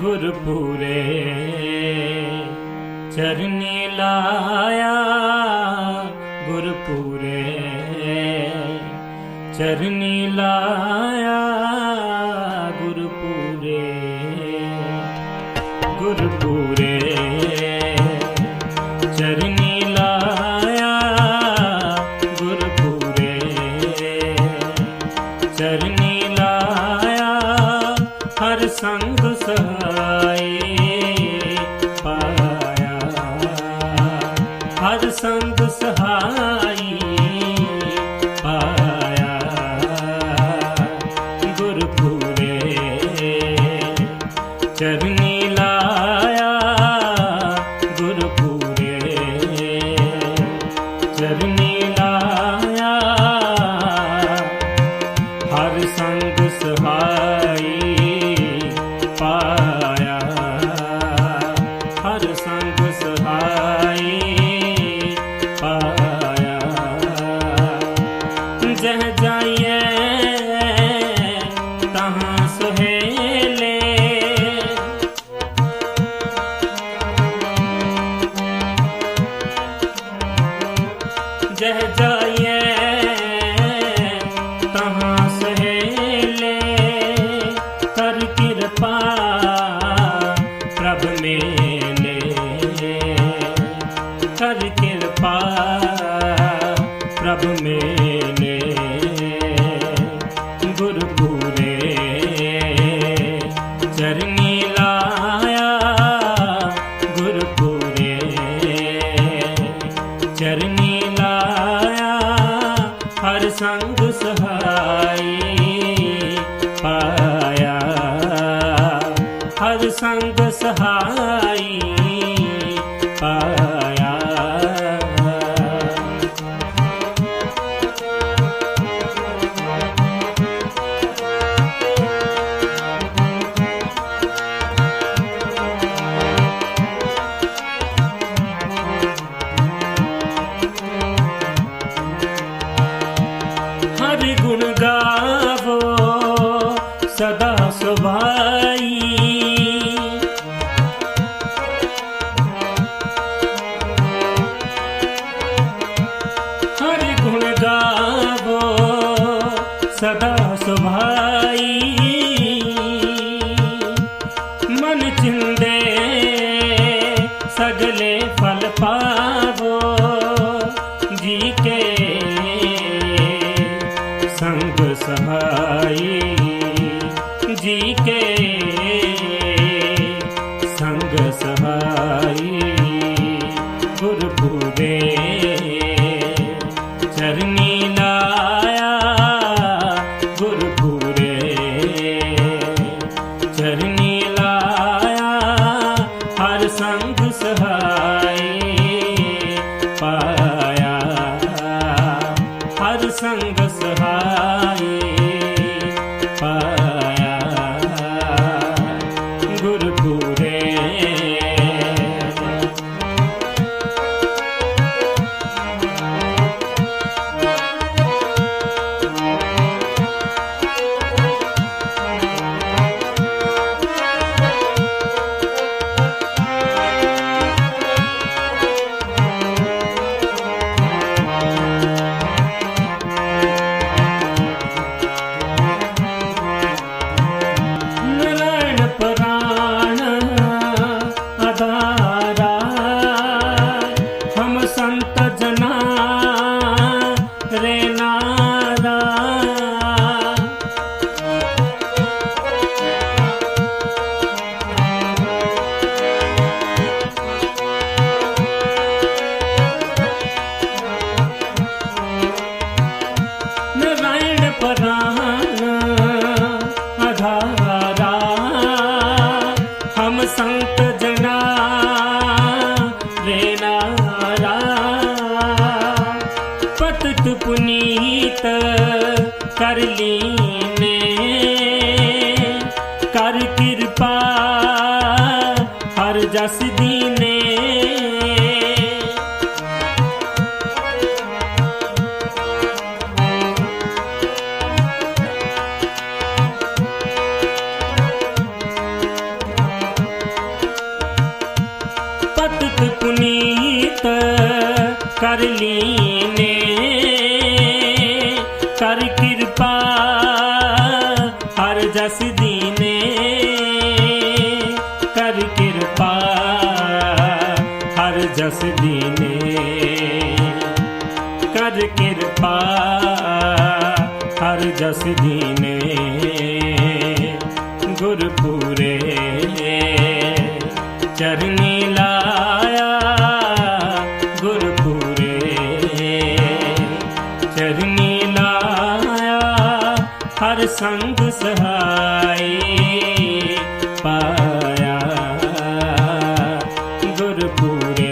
ਗੁਰਪੂਰੇ ਚਰਨੀ ਲਾਇਆ ਗੁਰਪੂਰੇ ਚਰਨੀ ਲਾਇਆ संग सहाय Senin संग ਕਰ ਕਿਰਪਾ, ਹਰ ਜਸ ਦੀਨੇ ਕਰ ਕਿਰਪਾ, ਹਰ ਜਸ ਦੀਨੇ ਕਰ ਕਿਰਪਾ, ਹਰ ਜਸ ਦੀਨੇ দূরে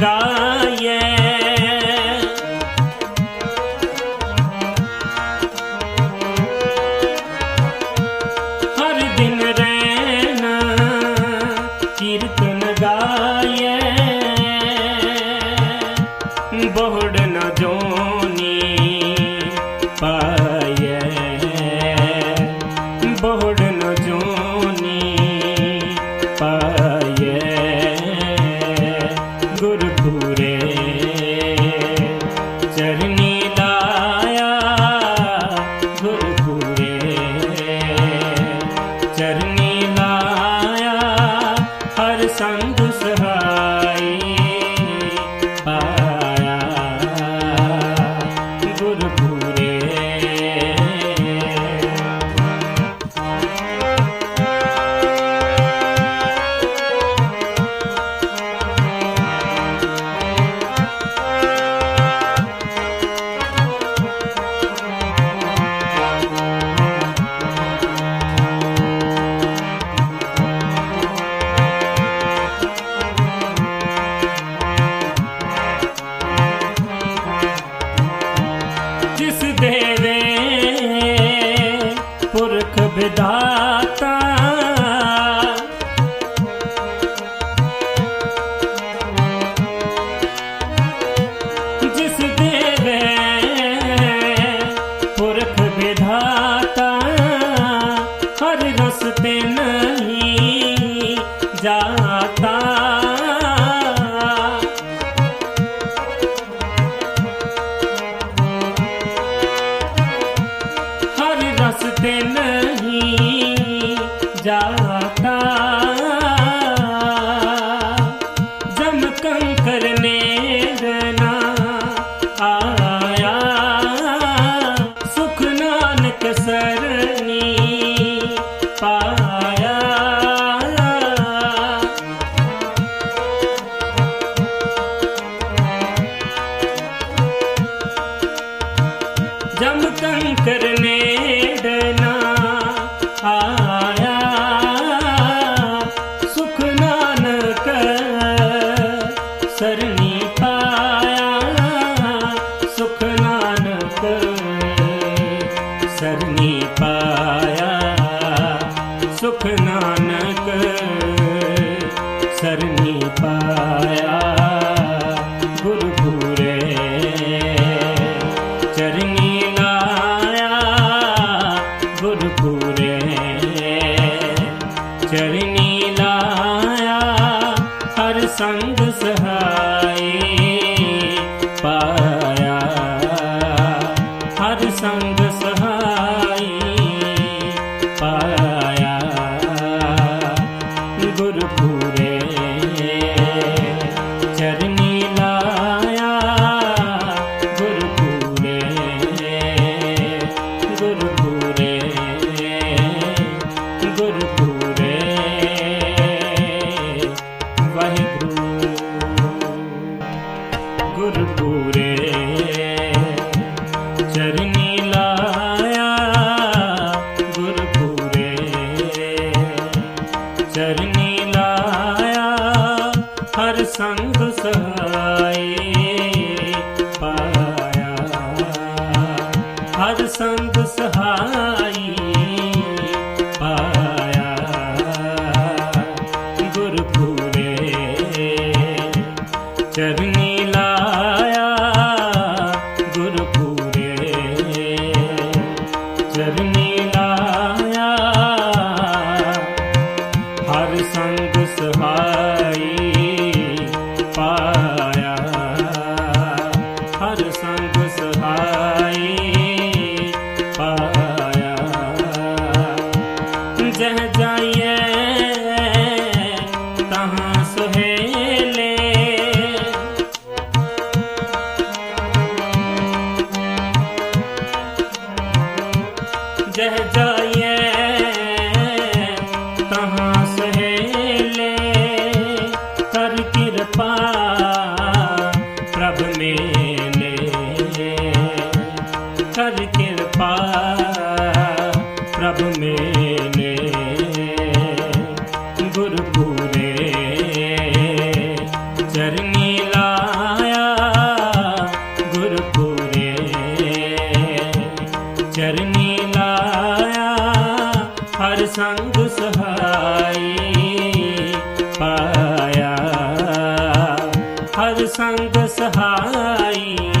சமுதாய Hey. सरनी ਸੰਗ ਸਹਾਈ ਪਾਇਆ। ਹਰ ਸੰਗ ਸਹਾਈ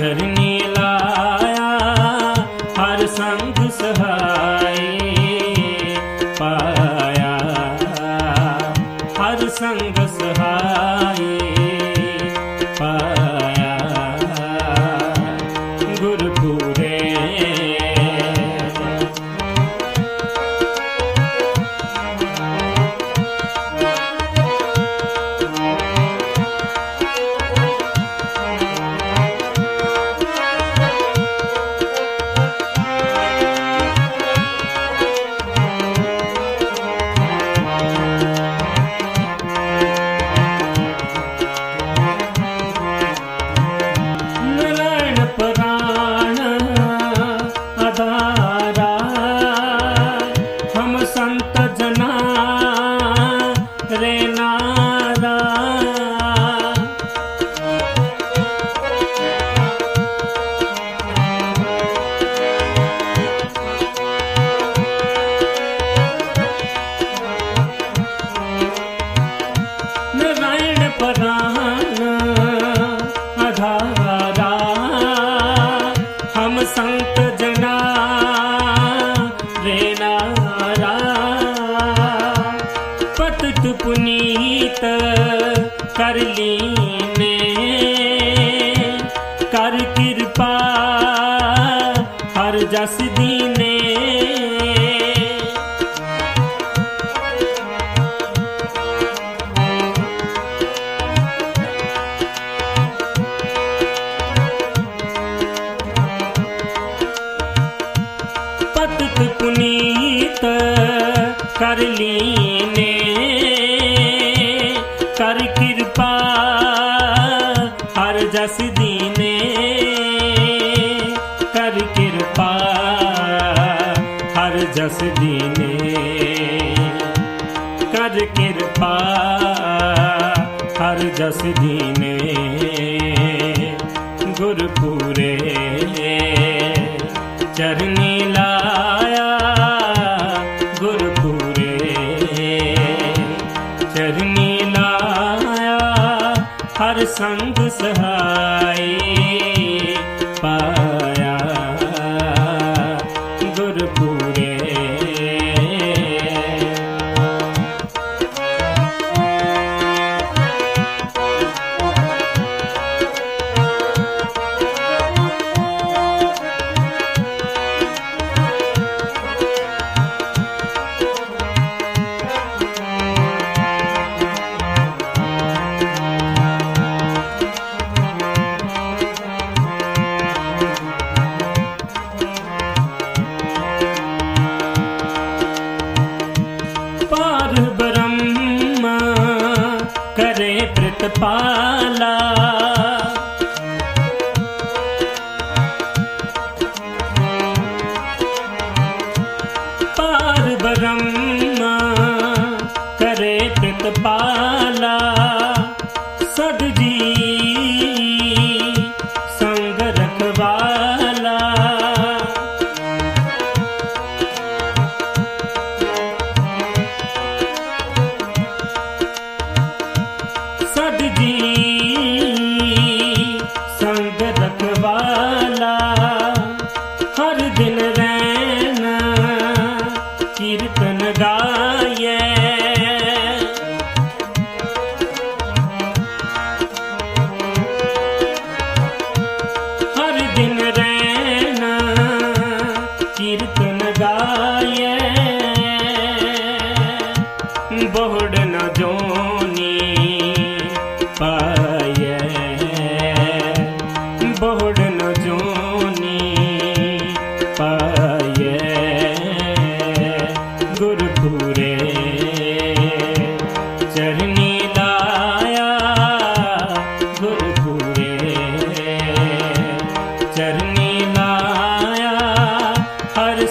ਚਰਨੀ ਜਸ ਦੀਨੇ, ਕਰ ਕਿਰਪਾ ਹਰ ਜਸ ਦੀਨੇ, ਗੁਰ ਪੂਰੇ ਚਰਨੀ ਲਾਇਆ, ਗੁਰ ਪੂਰੇ ਚਰਨੀ ਲਾਇਆ, ਹਰ ਸੰਗ ਸਹਾ ਅੰਮ੍ਰਿਤ ਪਾਲਾ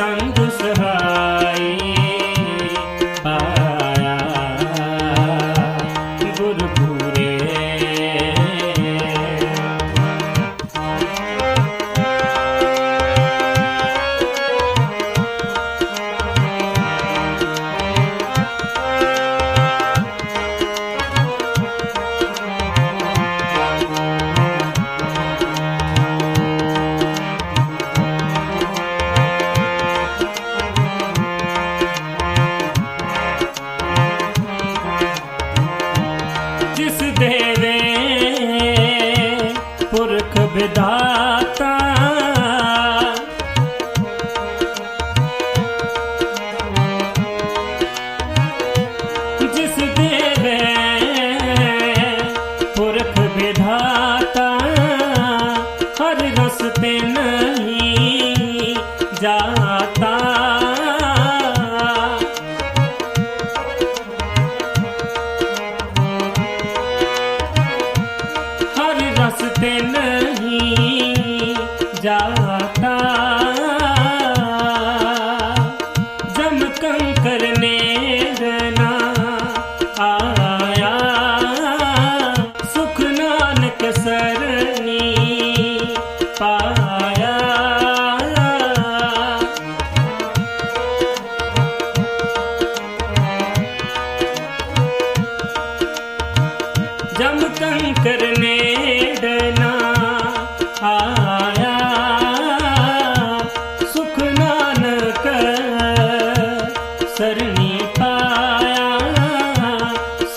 trắng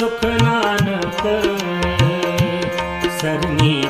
सुख नानक सरनी